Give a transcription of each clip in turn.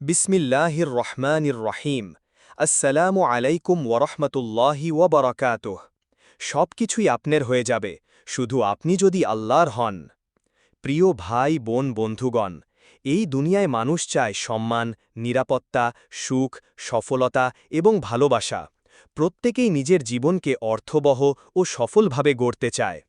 বিসমিল্লাহির রহমানির রহিম আসসালামু আলাইকুম ওরহমতুল্লাহি ওবরাকাতুহ সব কিছুই আপনার হয়ে যাবে, শুধু আপনি যদি আল্লাহর হন। প্রিয় ভাই, বোন, বন্ধুগণ, এই দুনিয়ায় মানুষ চায় সম্মান, নিরাপত্তা, সুখ, সফলতা এবং ভালোবাসা। প্রত্যেকেই নিজের জীবনকে অর্থবহ ও সফলভাবে গড়তে চায়।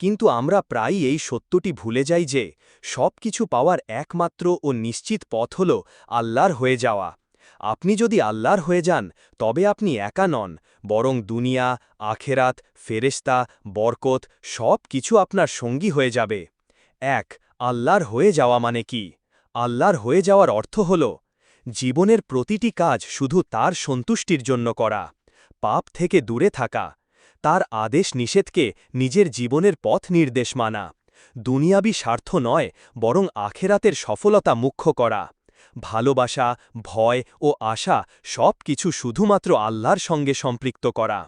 কিন্তু আমরা প্রায়ই এই সত্যটি ভুলে যাই যে সব কিছু পাওয়ার একমাত্র ও নিশ্চিত পথ হল আল্লাহর হয়ে যাওয়া। আপনি যদি আল্লাহর হয়ে যান, তবে আপনি একা নন, বরং দুনিয়া, আখেরাত ফেরেস্তা বরকত সব কিছু আপনার সঙ্গী হয়ে যাবে। এক, আল্লাহর হয়ে যাওয়া মানে কি? আল্লাহর হয়ে যাওয়ার অর্থ হল জীবনের প্রতিটি কাজ শুধু তার সন্তুষ্টির জন্য করা, পাপ থেকে দূরে থাকা তার আদেশ নিষেধকে নিজের জীবনের পথ নির্দেশ মানা। দুনিয়াবি স্বার্থ নয়, বরং আখেরাতের সফলতা মুখ্য করা। ভালোবাসা, ভয় ও আশা সব কিছু শুধুমাত্র আল্লাহর সঙ্গে সম্পৃক্ত করা।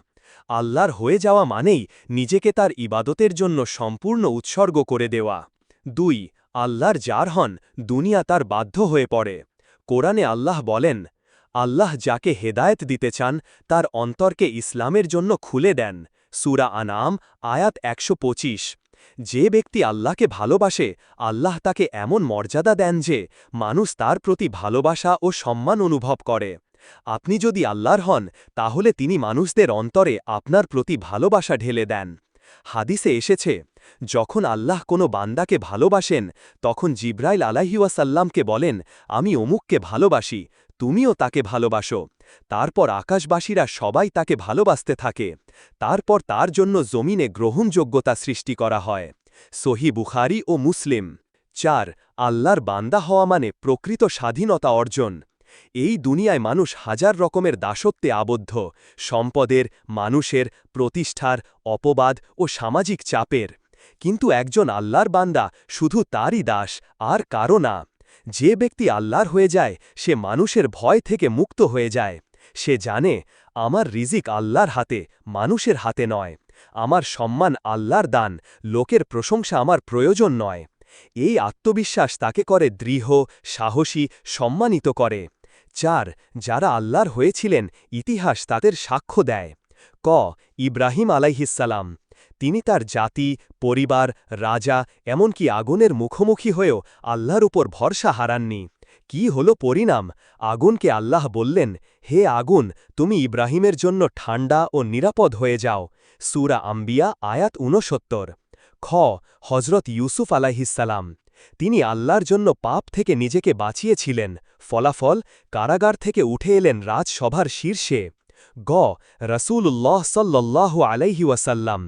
আল্লাহর হয়ে যাওয়া মানেই নিজেকে তার ইবাদতের জন্য সম্পূর্ণ উৎসর্গ করে দেওয়া। দুই, আল্লাহর যার হন, দুনিয়া তার বাধ্য হয়ে পড়ে। কোরআনে আল্লাহ বলেন আল্লাহ যাকে হেদায়েত দিতে চান, তার অন্তরকে ইসলামের জন্য খুলে দেন। সুরা আনাম আয়াত একশো পঁচিশ। যে ব্যক্তি আল্লাহকে ভালোবাসে, আল্লাহ তাকে এমন মর্যাদা দেন যে, মানুষ তার প্রতি ভালোবাসা ও সম্মান অনুভব করে। আপনি যদি আল্লাহর হন, তাহলে তিনি মানুষদের অন্তরে আপনার প্রতি ভালোবাসা ঢেলে দেন। হাদিসে এসেছে যখন আল্লাহ কোনো বান্দাকে ভালোবাসেন, তখন জিব্রাইল আলাহিউসাল্লামকে বলেন, আমি অমুককে ভালোবাসি, তুমিও তাকে ভালোবাসো। তারপর আকাশবাসীরা সবাই তাকে ভালোবাসতে থাকে। তারপর তার জন্য জমিনে গ্রহণযোগ্যতা সৃষ্টি করা হয়। সহি বুখারি ও মুসলিম। চার, আল্লাহর বান্দা হওয়া মানে প্রকৃত স্বাধীনতা অর্জন। এই দুনিয়ায় মানুষ হাজার রকমের দাসত্বে আবদ্ধ। সম্পদের, মানুষের প্রতিষ্ঠার, অপবাদ ও সামাজিক চাপের। কিন্তু একজন আল্লাহর বান্দা শুধু তারই দাস, আর কারও না। যে ব্যক্তি আল্লাহর হয়ে যায়, সে মানুষের ভয় থেকে মুক্ত হয়ে যায়। সে জানে, আমার রিজিক আল্লাহর হাতে, মানুষের হাতে নয়। আমার সম্মান আল্লাহর দান, লোকের প্রশংসা আমার প্রয়োজন নয়। এই আত্মবিশ্বাস তাকে করে দৃঢ়, সাহসী, সম্মানিত করে। চার, যারা আল্লাহর হয়েছিলেন, ইতিহাস তাদের সাক্ষ্য দেয়। ক, ইব্রাহিম আলাইহিসাল্লাম তিনি তার জাতি, পরিবার, রাজা, এমনকি আগুনের মুখোমুখি হয়েও আল্লাহর উপর ভরসা হারাননি। কি হল পরিণাম? আগুনকে আল্লাহ বললেন, হে আগুন, তুমি ইব্রাহিমের জন্য ঠান্ডা ও নিরাপদ হয়ে যাও। সুরা আম্বিয়া, আয়াত ঊনসত্তর। খ হজরত ইউসুফ আলাহিসাল্লাম তিনি আল্লাহর জন্য পাপ থেকে নিজেকে বাঁচিয়েছিলেন। ফলাফল, কারাগার থেকে উঠে এলেন রাজসভার শীর্ষে। গ রসুল্লাহ সাল্লাহ আলাইহি ওয়াসাল্লাম।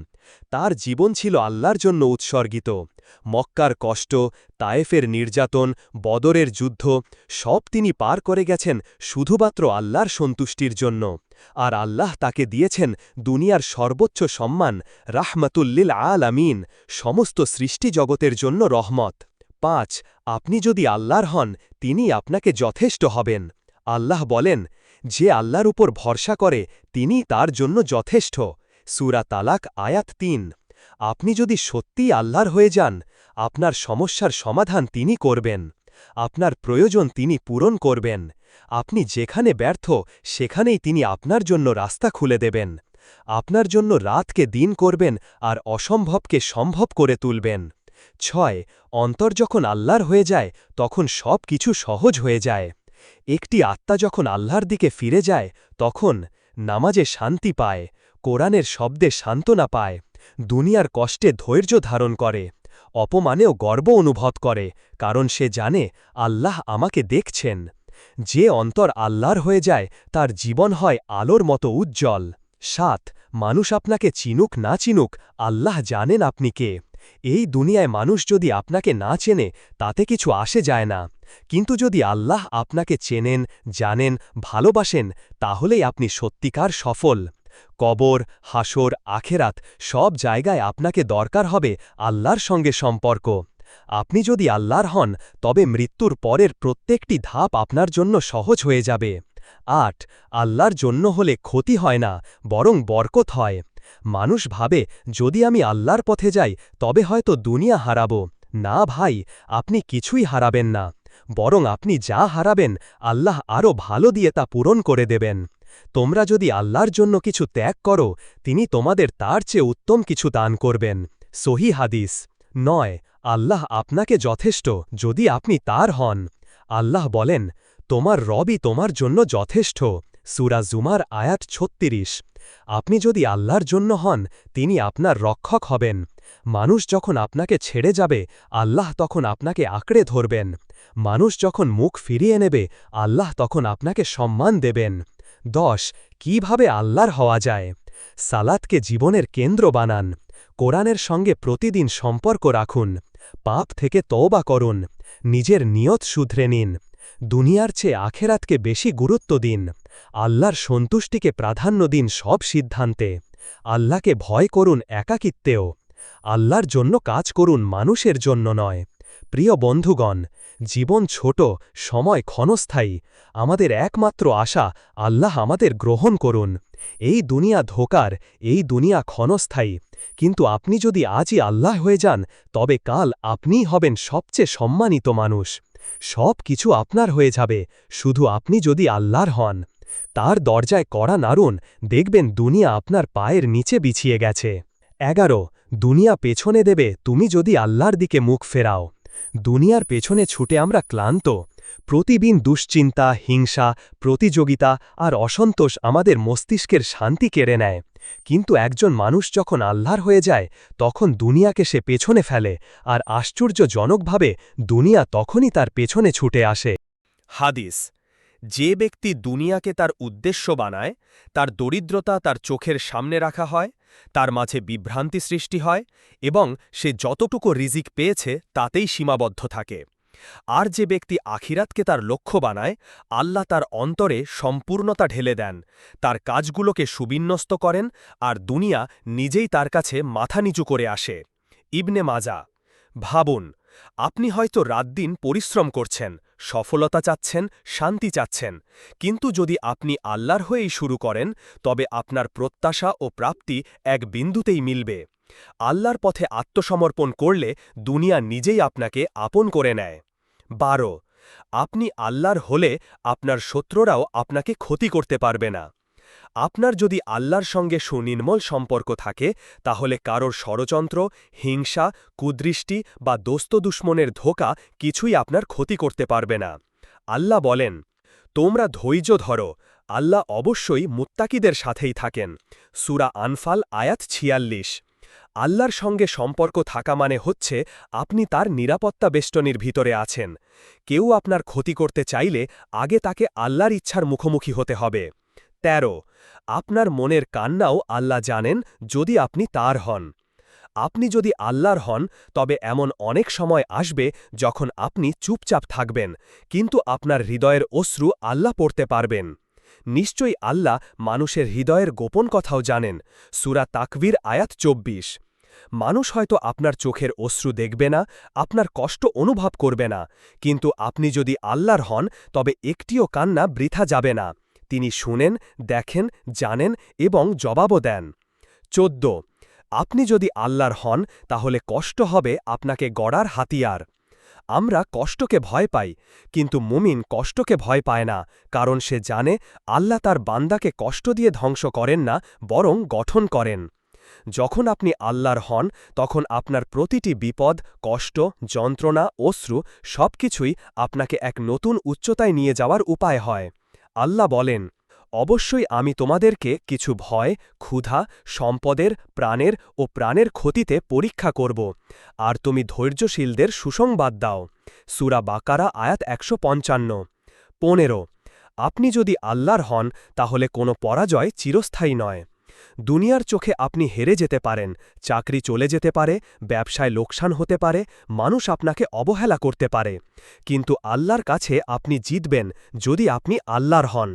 তার জীবন ছিল আল্লাহর জন্য উৎসর্গিত। মক্কার কষ্ট, তায়েফের নির্যাতন, বদরের যুদ্ধ, সব তিনি পার করে গেছেন শুধুমাত্র আল্লাহর সন্তুষ্টির জন্য। আর আল্লাহ তাকে দিয়েছেন দুনিয়ার সর্বোচ্চ সম্মান রাহমাতুল্লিল আল আমিন সমস্ত সৃষ্টি জগতের জন্য রহমত। পাঁচ, আপনি যদি আল্লাহর হন, তিনি আপনাকে যথেষ্ট হবেন। আল্লাহ বলেন, যে আল্লাহর উপর ভরসা করে তিনি তার জন্য যথেষ্ট। সুরা তালাক আয়াত তিন। আপনি যদি সত্যিই আল্লাহর হয়ে যান, আপনার সমস্যার সমাধান তিনি করবেন। আপনার প্রয়োজন তিনি পূরণ করবেন। আপনি যেখানে ব্যর্থ, সেখানেই তিনি আপনার জন্য রাস্তা খুলে দেবেন। আপনার জন্য রাতকে দিন করবেন আর অসম্ভবকে সম্ভব করে তুলবেন। ছয়, অন্তর যখন আল্লাহর হয়ে যায়, তখন সব কিছু সহজ হয়ে যায়। একটি আত্মা যখন আল্লাহর দিকে ফিরে যায়, তখন নামাজে শান্তি পায়। কোরআনের শব্দে সান্ত্বনা পায়, দুনিয়ার কষ্টে ধৈর্য ধারণ করে, অপমানেও গর্ব অনুভব করে, কারণ সে জানে আল্লাহ আমাকে দেখছেন। যে অন্তর আল্লাহর হয়ে যায়, তার জীবন হয় আলোর মতো উজ্জ্বল। সাত, মানুষ আপনাকে চিনুক না চিনুক, আল্লাহ জানেন আপনি কে। এই দুনিয়ায় মানুষ যদি আপনাকে না চেনে, তাতে কিছু আসে যায় না। কিন্তু যদি আল্লাহ আপনাকে চেনেন, জানেন, ভালোবাসেন, তাহলেই আপনি সত্যিকার সফল। কবর, হাসর, আখেরাত সব জায়গায় আপনাকে দরকার হবে আল্লাহর সঙ্গে সম্পর্ক। আপনি যদি আল্লাহর হন, তবে মৃত্যুর পরের প্রত্যেকটি ধাপ আপনার জন্য সহজ হয়ে যাবে। আট, আল্লাহর জন্য হলে ক্ষতি হয় না, বরং বরকত হয়। মানুষ ভাবে, যদি আমি আল্লাহর পথে যাই, তবে হয়তো দুনিয়া হারাব। না ভাই, আপনি কিছুই হারাবেন না। বরং আপনি যা হারাবেন, আল্লাহ আরও ভালো দিয়ে তা পূরণ করে দেবেন। তোমরা যদি আল্লাহর জন্য কিছু ত্যাগ করো, তিনি তোমাদের তার চেয়ে উত্তম কিছু দান করবেন। সহি হাদিস। নয়, আল্লাহ আপনাকে যথেষ্ট যদি আপনি তার হন। আল্লাহ বলেন, তোমার রবই তোমার জন্য যথেষ্ট। সুরা জুমার আয়াত ছত্রিশ। আপনি যদি আল্লাহর জন্য হন, তিনি আপনার রক্ষক হবেন। মানুষ যখন আপনাকে ছেড়ে যাবে, আল্লাহ তখন আপনাকে আঁকড়ে ধরবেন। মানুষ যখন মুখ ফিরিয়ে নেবে, আল্লাহ তখন আপনাকে সম্মান দেবেন। দশ, কীভাবে আল্লাহর হওয়া যায়? সালাতকে জীবনের কেন্দ্র বানান। কোরআনের সঙ্গে প্রতিদিন সম্পর্ক রাখুন। পাপ থেকে তওবা করুন। নিজের নিয়ত শুধরে নিন। দুনিয়ার চেয়ে আখেরাতকে বেশি গুরুত্ব দিন। আল্লাহর সন্তুষ্টিকে প্রাধান্য দিন সব সিদ্ধান্তে। আল্লাহকে ভয় করুন একাকিত্বেও। আল্লাহর জন্য কাজ করুন মানুষের জন্য নয়। প্রিয় বন্ধুগণ জীবন ছোট, সময় ক্ষণস্থায়ী, আমাদের একমাত্র আশা আল্লাহ আমাদের গ্রহণ করুন। এই দুনিয়া ধোকার, এই দুনিয়া ক্ষণস্থায়ী। কিন্তু আপনি যদি আজই আল্লাহ হয়ে যান, তবে কাল আপনিই হবেন সবচেয়ে সম্মানিত মানুষ। সব কিছু আপনার হয়ে যাবে, শুধু আপনি যদি আল্লাহর হন। তার দরজায় কড়া নাড়ুন, দেখবেন দুনিয়া আপনার পায়ের নিচে বিছিয়ে গেছে। এগারো, দুনিয়া পেছনে দেবে, তুমি যদি আল্লাহর দিকে মুখ ফেরাও। দুনিয়ার পেছনে ছুটে আমরা ক্লান্ত। প্রতিদিন দুশ্চিন্তা, হিংসা, প্রতিযোগিতা আর অসন্তোষ আমাদের মস্তিষ্কের শান্তি কেড়ে নেয়। কিন্তু একজন মানুষ যখন আল্লাহর হয়ে যায়, তখন দুনিয়াকে সে পেছনে ফেলে আর আশ্চর্যজনকভাবে দুনিয়া তখনই তার পেছনে ছুটে আসে। হাদিস, যে ব্যক্তি দুনিয়াকে তার উদ্দেশ্য বানায়, তার দরিদ্রতা তার চোখের সামনে রাখা হয় তার মাঝে বিভ্রান্তি সৃষ্টি হয় এবং সে যতটুকু রিজিক পেয়েছে তাতেই সীমাবদ্ধ থাকে। আর যে ব্যক্তি আখিরাতকে তার লক্ষ্য বানায়, আল্লাহ তার অন্তরে সম্পূর্ণতা ঢেলে দেন, তার কাজগুলোকে সুবিন্যস্ত করেন আর দুনিয়া নিজেই তার কাছে মাথা নিচু করে আসে। ইবনে মাজা, ভাবুন, আপনি হয়তো রাতদিন পরিশ্রম করছেন সফলতা চাচ্ছেন, শান্তি চাচ্ছেন। কিন্তু যদি আপনি আল্লাহর হয়েই শুরু করেন, তবে আপনার প্রত্যাশা ও প্রাপ্তি এক বিন্দুতেই মিলবে। আল্লাহর পথে আত্মসমর্পণ করলে দুনিয়া নিজেই আপনাকে আপন করে নেয়। বারো, আপনি আল্লাহর হলে আপনার শত্রুরাও আপনাকে ক্ষতি করতে পারবে না। আপনার যদি আল্লাহর সঙ্গে সুনির্মল সম্পর্ক থাকে, তাহলে কারোর ষড়যন্ত্র, হিংসা, কুদৃষ্টি বা দোস্ত দুশ্মনের ধোকা কিছুই আপনার ক্ষতি করতে পারবে না। আল্লাহ বলেন, তোমরা ধৈর্য ধরো। আল্লাহ অবশ্যই মুত্তাকিদের সাথেই থাকেন। সুরা আনফাল, আয়াত ছিয়াল্লিশ। আল্লাহর সঙ্গে সম্পর্ক থাকা মানে হচ্ছে আপনি তার নিরাপত্তা বেষ্টনীর ভিতরে আছেন। কেউ আপনার ক্ষতি করতে চাইলে আগে তাকে আল্লাহর ইচ্ছার মুখোমুখি হতে হবে। ১৩ আপনার মনের কান্নাও আল্লাহ জানেন যদি আপনি তার হন। আপনি যদি আল্লাহর হন, তবে এমন অনেক সময় আসবে যখন আপনি চুপচাপ থাকবেন, কিন্তু আপনার হৃদয়ের অশ্রু আল্লাহ পড়তে পারবেন। নিশ্চয়ই আল্লাহ মানুষের হৃদয়ের গোপন কথাও জানেন, সুরা তাকবির আয়াত চব্বিশ। মানুষ হয়তো আপনার চোখের অশ্রু দেখবে না, আপনার কষ্ট অনুভব করবে না, কিন্তু আপনি যদি আল্লাহর হন, তবে একটিও কান্না বৃথা যাবে না। তিনি শুনেন, দেখেন, জানেন এবং জবাবও দেন। চোদ্দ। আপনি যদি আল্লাহর হন, তাহলে কষ্ট হবে আপনাকে গড়ার হাতিয়ার। আমরা কষ্টকে ভয় পাই, কিন্তু মুমিন কষ্টকে ভয় পায় না, কারণ সে জানে আল্লাহ তার বান্দাকে কষ্ট দিয়ে ধ্বংস করেন না, বরং গঠন করেন। যখন আপনি আল্লাহর হন, তখন আপনার প্রতিটি বিপদ, কষ্ট, যন্ত্রণা, অশ্রু সবকিছুই আপনাকে এক নতুন উচ্চতায় নিয়ে যাওয়ার উপায় হয়। আল্লাহ বলেন, অবশ্যই আমি তোমাদেরকে কিছু ভয়, ক্ষুধা, সম্পদের, প্রাণের ও প্রাণের ক্ষতিতে পরীক্ষা করব, আর তুমি ধৈর্যশীলদের সুসংবাদ দাও। সুরা বাকারা, আয়াত একশো পঞ্চান্ন। পনেরো, আপনি যদি আল্লাহর হন, তাহলে কোনো পরাজয় চিরস্থায়ী নয়। দুনিয়ার চোখে আপনি হেরে যেতে পারেন, চাকরি চলে যেতে পারে, ব্যবসায় লোকসান হতে পারে, মানুষ আপনাকে অবহেলা করতে পারে। কিন্তু আল্লাহর কাছে আপনি জিতবেন যদি আপনি আল্লাহর হন।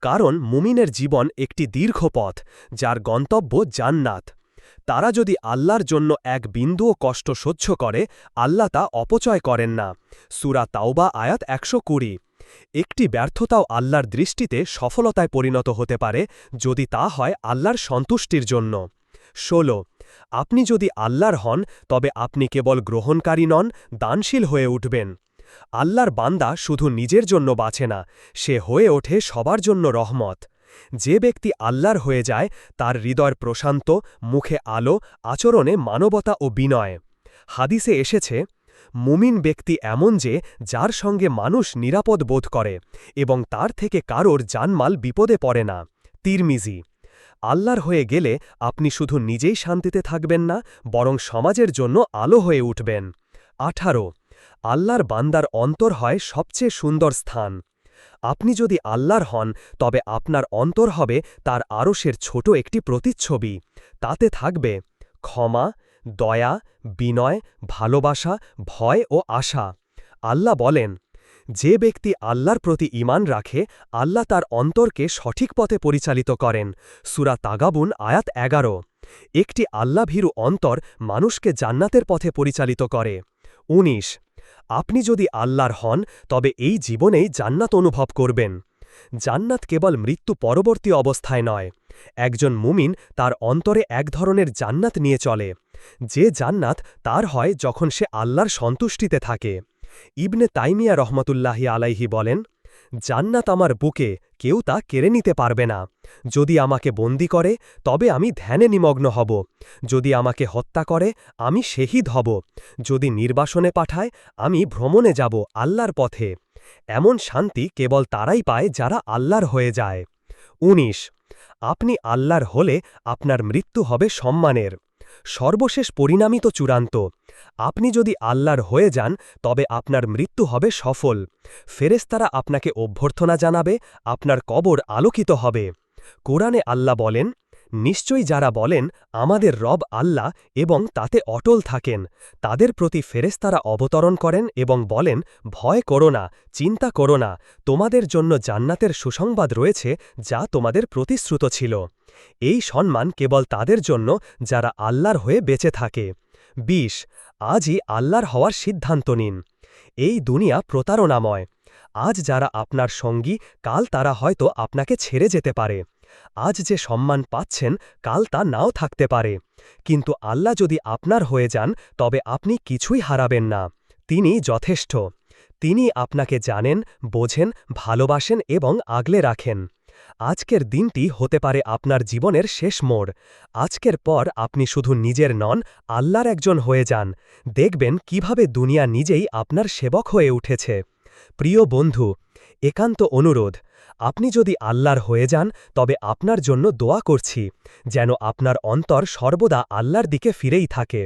কারণ মুমিনের জীবন একটি দীর্ঘ পথ, যার গন্তব্য জান্নাত। তারা যদি আল্লাহর জন্য এক বিন্দুও কষ্ট সহ্য করে, আল্লাহ তা অপচয় করেন না। সুরা তাওবা আয়াত একশো কুড়ি। একটি ব্যর্থতাও আল্লাহর দৃষ্টিতে সফলতায় পরিণত হতে পারে যদি তা হয় আল্লাহর সন্তুষ্টির জন্য। ১৬ আপনি যদি আল্লাহর হন, তবে আপনি কেবল গ্রহণকারী নন, দানশীল হয়ে উঠবেন। আল্লাহর বান্দা শুধু নিজের জন্য বাঁচে না, সে হয়ে ওঠে সবার জন্য রহমত। যে ব্যক্তি আল্লাহর হয়ে যায়, তার হৃদয় প্রশান্ত, মুখে আলো, আচরণে মানবতা ও বিনয়। হাদিসে এসেছে মুমিন ব্যক্তি এমন যে, যার সঙ্গে মানুষ নিরাপদ বোধ করে এবং তার থেকে কারোর জানমাল বিপদে পড়ে না। তিরমিজি, আল্লাহর হয়ে গেলে আপনি শুধু নিজেই শান্তিতে থাকবেন না, বরং সমাজের জন্য আলো হয়ে উঠবেন। আঠারো, আল্লাহর বান্দার অন্তর হয় সবচেয়ে সুন্দর স্থান। আপনি যদি আল্লাহর হন, তবে আপনার অন্তর হবে তার আরশের ছোট একটি প্রতিচ্ছবি। তাতে থাকবে ক্ষমা দয়া, বিনয়, ভালোবাসা, ভয় ও আশা। আল্লাহ বলেন, যে ব্যক্তি আল্লাহর প্রতি ঈমান রাখে, আল্লাহ তার অন্তরকে সঠিক পথে পরিচালিত করেন। সুরা তাগাবুন, আয়াত এগারো। একটি আল্লাভীরু অন্তর মানুষকে জান্নাতের পথে পরিচালিত করে। ১৯ আপনি যদি আল্লাহর হন, তবে এই জীবনেই জান্নাত অনুভব করবেন। জান্নাত কেবল মৃত্যু পরবর্তী অবস্থায় নয়, একজন মুমিন তার অন্তরে এক ধরনের জান্নাত নিয়ে চলে। যে জান্নাত তার হয় যখন সে আল্লাহর সন্তুষ্টিতে থাকে। ইবনে তাইমিয়া রহমতুল্লাহি আলাইহি বলেন, জান্নাত আমার বুকে কেউ তা কেড়ে নিতে পারবে না। যদি আমাকে বন্দি করে, তবে আমি ধ্যানে নিমগ্ন হব। যদি আমাকে হত্যা করে, আমি শহীদ হব। যদি নির্বাসনে পাঠায়, আমি ভ্রমণে যাব আল্লাহর পথে। এমন শান্তি কেবল তারাই পায় যারা আল্লাহর হয়ে যায়। ১৯ আপনি আল্লাহর হলে আপনার মৃত্যু হবে সম্মানের। সর্বশেষ পরিণামই তো চূড়ান্ত। আপনি যদি আল্লাহর হয়ে যান, তবে আপনার মৃত্যু হবে সফল। ফেরেস্তারা আপনাকে অভ্যর্থনা জানাবে, আপনার কবর আলোকিত হবে। কোরআনে আল্লাহ বলেন নিশ্চয়ই যারা বলেন, আমাদের রব আল্লাহ এবং তাতে অটল থাকেন। তাদের প্রতি ফেরেস্তারা অবতরণ করেন এবং বলেন, ভয় করো না, চিন্তা করো না। তোমাদের জন্য জান্নাতের সুসংবাদ রয়েছে যা তোমাদের প্রতিশ্রুত ছিল। এই সম্মান কেবল তাদের জন্য, যারা আল্লাহর হয়ে বেঁচে থাকে। ২০ আজই আল্লাহর হওয়ার সিদ্ধান্ত নিন। এই দুনিয়া প্রতারণাময়। আজ যারা আপনার সঙ্গী, কাল তারা হয়তো আপনাকে ছেড়ে যেতে পারে। আজ যে সম্মান পাচ্ছেন, কাল তা নাও থাকতে পারে। কিন্তু আল্লাহ যদি আপনার হয়ে যান, তবে আপনি কিছুই হারাবেন না। তিনি যথেষ্ট। তিনি আপনাকে জানেন, বোঝেন, ভালোবাসেন এবং আগলে রাখেন। আজকের দিনটি হতে পারে আপনার জীবনের শেষ মোড়। আজকের পর আপনি শুধু নিজের নন, আল্লাহর একজন হয়ে যান। দেখবেন কীভাবে দুনিয়া নিজেই আপনার সেবক হয়ে উঠেছে। প্রিয় বন্ধু, একান্ত অনুরোধ আপনি যদি আল্লাহর হয়ে যান, তবে আপনার জন্য দোয়া করছি, যেন আপনার অন্তর সর্বদা আল্লাহর দিকে ফিরেই থাকে।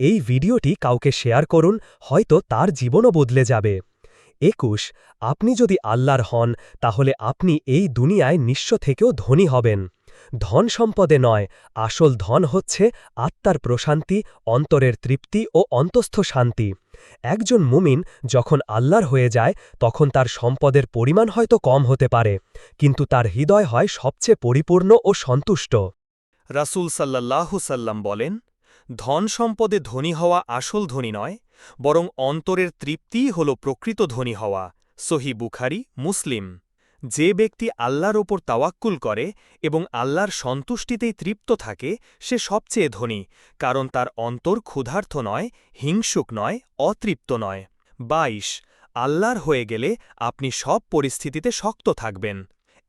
এই ভিডিওটি কাউকে শেয়ার করুন, হয়তো তার জীবনও বদলে যাবে। একুশ, আপনি যদি আল্লাহর হন, তাহলে আপনি এই দুনিয়ায় নিঃস্ব থেকেও ধনী হবেন। ধন সম্পদে নয়, আসল ধন হচ্ছে আত্মার প্রশান্তি, অন্তরের তৃপ্তি ও অন্তস্থ শান্তি। একজন মুমিন যখন আল্লাহর হয়ে যায়, তখন তার সম্পদের পরিমাণ হয়তো কম হতে পারে, কিন্তু তার হৃদয় হয় সবচেয়ে পরিপূর্ণ ও সন্তুষ্ট। রাসূল সাল্লাল্লাহু সাল্লাম বলেন, ধন সম্পদে ধনী হওয়া আসল ধনী নয়, বরং অন্তরের তৃপ্তিই হল প্রকৃত ধনী হওয়া। সহি বুখারি, মুসলিম। যে ব্যক্তি আল্লাহর ওপর তাওয়াক্কুল করে এবং আল্লাহর সন্তুষ্টিতেই তৃপ্ত থাকে, সে সবচেয়ে ধনী, কারণ তার অন্তর ক্ষুধার্থ নয়, হিংসুক নয়, অতৃপ্ত নয়। ২২ আল্লাহর হয়ে গেলে আপনি সব পরিস্থিতিতে শক্ত থাকবেন।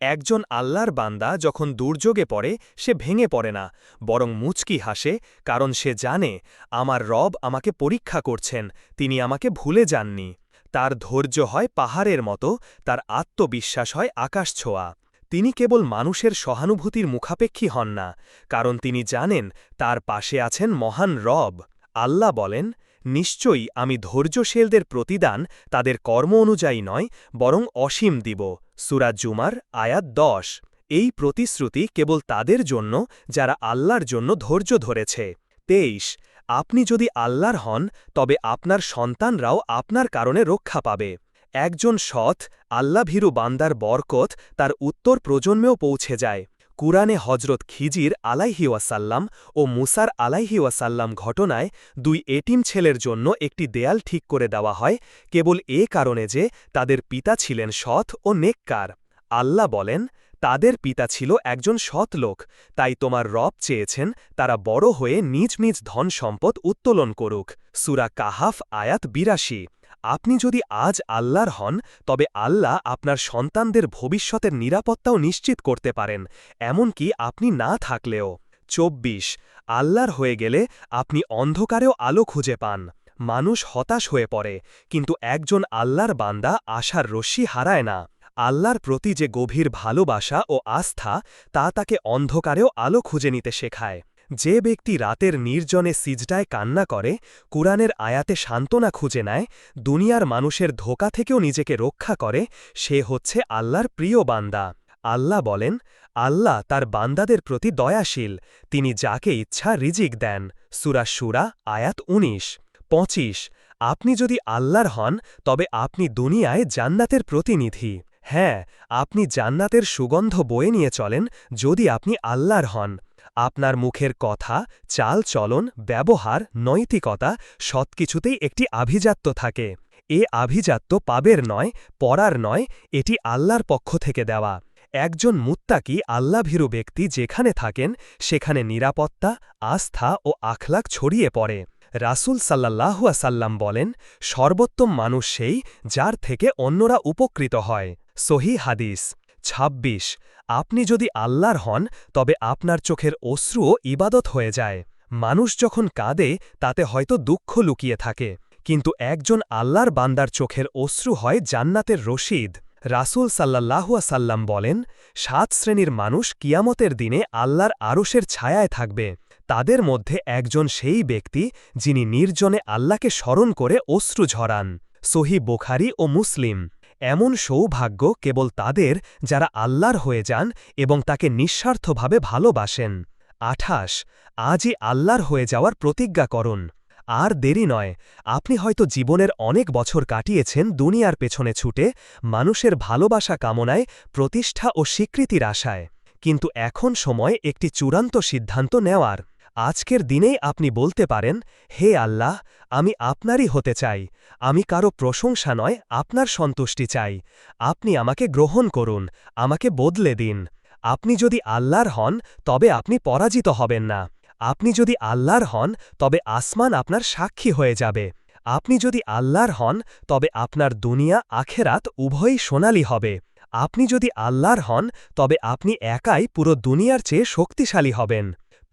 একজন আল্লাহর বান্দা যখন দুর্যোগে পড়ে, সে ভেঙে পড়ে না, বরং মুচকি হাসে, কারণ সে জানে, আমার রব আমাকে পরীক্ষা করছেন, তিনি আমাকে ভুলে যাননি। তার ধৈর্য হয় পাহাড়ের মতো, তার আত্মবিশ্বাস হয় আকাশ ছোঁয়া। তিনি কেবল মানুষের সহানুভূতির মুখাপেক্ষী হন না, কারণ তিনি জানেন তার পাশে আছেন মহান রব। আল্লাহ বলেন, নিশ্চয়ই আমি ধৈর্যশীলদের প্রতিদান তাদের কর্ম অনুযায়ী নয়, বরং অসীম দিব। সুরাজ জুমার আয়াত দশ। এই প্রতিশ্রুতি কেবল তাদের জন্য, যারা আল্লাহর জন্য ধৈর্য ধরেছে। তেইশ। আপনি যদি আল্লাহর হন, তবে আপনার সন্তানরাও আপনার কারণে রক্ষা পাবে। একজন সৎ, আল্লাভীরু বান্দার বরকত তার উত্তর প্রজন্মেও পৌঁছে যায়। কুরআনে হজরত খিজির আলাইহি ওয়াসাল্লাম ও মুসার আলাইহি ওয়াসাল্লাম ঘটনায় দুই এটিম ছেলের জন্য একটি দেয়াল ঠিক করে দেওয়া হয়, কেবল এ কারণে যে তাদের পিতা ছিলেন সৎ ও নেককার। আল্লাহ বলেন তাদের পিতা ছিল একজন সৎ লোক, তাই তোমার রব চেয়েছেন তারা বড় হয়ে নিজ নিজ ধন সম্পদ উত্তোলন করুক। সুরা কাহাফ, আয়াত বিরাশি। আপনি যদি আজ আল্লাহর হন, তবে আল্লাহ আপনার সন্তানদের ভবিষ্যতের নিরাপত্তাও নিশ্চিত করতে পারেন, এমনকি আপনি না থাকলেও। চব্বিশ। আল্লাহর হয়ে গেলে আপনি অন্ধকারেও আলো খুঁজে পান। মানুষ হতাশ হয়ে পড়ে, কিন্তু একজন আল্লাহর বান্দা আশার রশ্মি হারায় না। আল্লাহর প্রতি যে গভীর ভালোবাসা ও আস্থা, তা তাকে অন্ধকারেও আলো খুঁজে নিতে শেখায়। যে ব্যক্তি রাতের নির্জনে সিজডায় কান্না করে, কুরআনের আয়াতে সান্ত্বনা খুঁজে নেয়, দুনিয়ার মানুষের ধোকা থেকেও নিজেকে রক্ষা করে, সে হচ্ছে আল্লাহর প্রিয় বান্দা। আল্লাহ বলেন, আল্লাহ তার বান্দাদের প্রতি দয়াশীল। তিনি যাকে ইচ্ছা রিজিক দেন। সুরা সুরা আয়াত ১৯ পঁচিশ। আপনি যদি আল্লাহর হন, তবে আপনি দুনিয়ায় জান্নাতের প্রতিনিধি। হ্যাঁ আপনি জান্নাতের সুগন্ধ বয়ে নিয়ে চলেন যদি আপনি আল্লাহর হন। আপনার মুখের কথা, চাল চলন, ব্যবহার, নৈতিকতা সৎকিছুতেই একটি আভিজাত্য থাকে। এ আভিজাত্য পাবের নয় পড়ার নয়, এটি আল্লাহর পক্ষ থেকে দেওয়া। একজন মুত্তাকি আল্লাভীরু ব্যক্তি যেখানে থাকেন, সেখানে নিরাপত্তা, আস্থা ও আখলাক ছড়িয়ে পড়ে। রাসুল সাল্লাহুয়া সাল্লাম বলেন, সর্বোত্তম মানুষ সেই যার থেকে অন্যরা উপকৃত হয়। সহি হাদিস। ২৬ আপনি যদি আল্লাহর হন, তবে আপনার চোখের অশ্রুও ইবাদত হয়ে যায়। মানুষ যখন কাঁদে, তাতে হয়তো দুঃখ লুকিয়ে থাকে। কিন্তু একজন আল্লাহর বান্দার চোখের অশ্রু হয় জান্নাতের রশিদ। রাসুল সাল্লাহুয়া সাল্লাম বলেন, সাত শ্রেণির মানুষ কিয়ামতের দিনে আল্লাহর আরশের ছায়ায় থাকবে। তাদের মধ্যে একজন সেই ব্যক্তি যিনি নির্জনে আল্লাহকে স্মরণ করে অশ্রু ঝরান। সহি বোখারি ও মুসলিম। এমন সৌভাগ্য কেবল তাদের যারা আল্লাহর হয়ে যান এবং তাকে নিঃস্বার্থভাবে ভালোবাসেন। আঠাশ, আজই আল্লাহর হয়ে যাওয়ার প্রতিজ্ঞা করুন। আর দেরি নয়, আপনি হয়তো জীবনের অনেক বছর কাটিয়েছেন দুনিয়ার পেছনে ছুটে, মানুষের ভালোবাসা কামনায় প্রতিষ্ঠা ও স্বীকৃতির আশায়। কিন্তু এখন সময় একটি চূড়ান্ত সিদ্ধান্ত নেওয়ার। আজকের দিনেই আপনি বলতে পারেন, হে আল্লাহ, আমি আপনারই হতে চাই। আমি কারও প্রশংসা নয়, আপনার সন্তুষ্টি চাই। আপনি আমাকে গ্রহণ করুন, আমাকে বদলে দিন। আপনি যদি আল্লাহর হন, তবে আপনি পরাজিত হবেন না। আপনি যদি আল্লাহর হন, তবে আসমান আপনার সাক্ষী হয়ে যাবে। আপনি যদি আল্লাহর হন, তবে আপনার দুনিয়া, আখেরাত উভয়ই সোনালি হবে। আপনি যদি আল্লাহর হন, তবে আপনি একাই পুরো দুনিয়ার চেয়ে শক্তিশালী হবেন।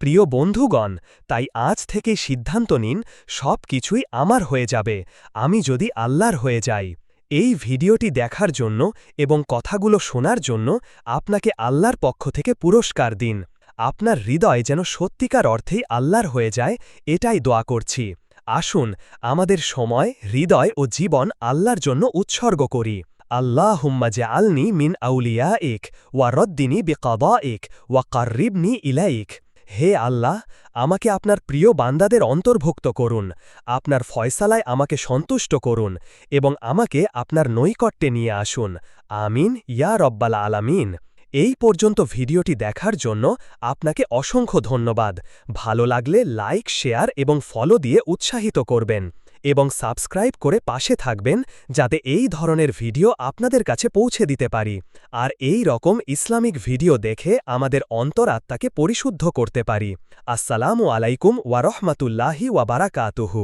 প্রিয় বন্ধুগণ, তাই আজ থেকেই সিদ্ধান্ত নিন, সব কিছুই আমার হয়ে যাবে, আমি যদি আল্লাহর হয়ে যাই। এই ভিডিওটি দেখার জন্য এবং কথাগুলো শোনার জন্য আপনাকে আল্লাহর পক্ষ থেকে পুরস্কার দিন। আপনার হৃদয় যেন সত্যিকার অর্থেই আল্লাহর হয়ে যায়, এটাই দোয়া করছি। আসুন, আমাদের সময়, হৃদয় ও জীবন আল্লাহর জন্য উৎসর্গ করি। আল্লাহ হুম্মা যে আলনি মিন আউলিয়া ইক ওয়া রদ্দিনী বেকাবা ইক ওয়া কার্রিবনি ইলাইক। হে আল্লাহ, আমাকে আপনার প্রিয় বান্দাদের অন্তর্ভুক্ত করুন, আপনার ফয়সালায় আমাকে সন্তুষ্ট করুন এবং আমাকে আপনার নৈকট্যে নিয়ে আসুন। আমিন, ইয়া রব্বাল আলামিন। এই পর্যন্ত ভিডিওটি দেখার জন্য আপনাকে অসংখ্য ধন্যবাদ। ভালো লাগলে লাইক, শেয়ার এবং ফলো দিয়ে উৎসাহিত করবেন। এবং সাবস্ক্রাইব করে পাশে থাকবেন যাতে এই ধরনের ভিডিও আপনাদের কাছে পৌঁছে দিতে পারি। আর এই রকম ইসলামিক ভিডিও দেখে আমাদের অন্তরাত্মাকে পরিশুদ্ধ করতে পারি। আসসালামু আলাইকুম ওয়ারহমাতুল্লাহি ওয়াবারাকাতুহু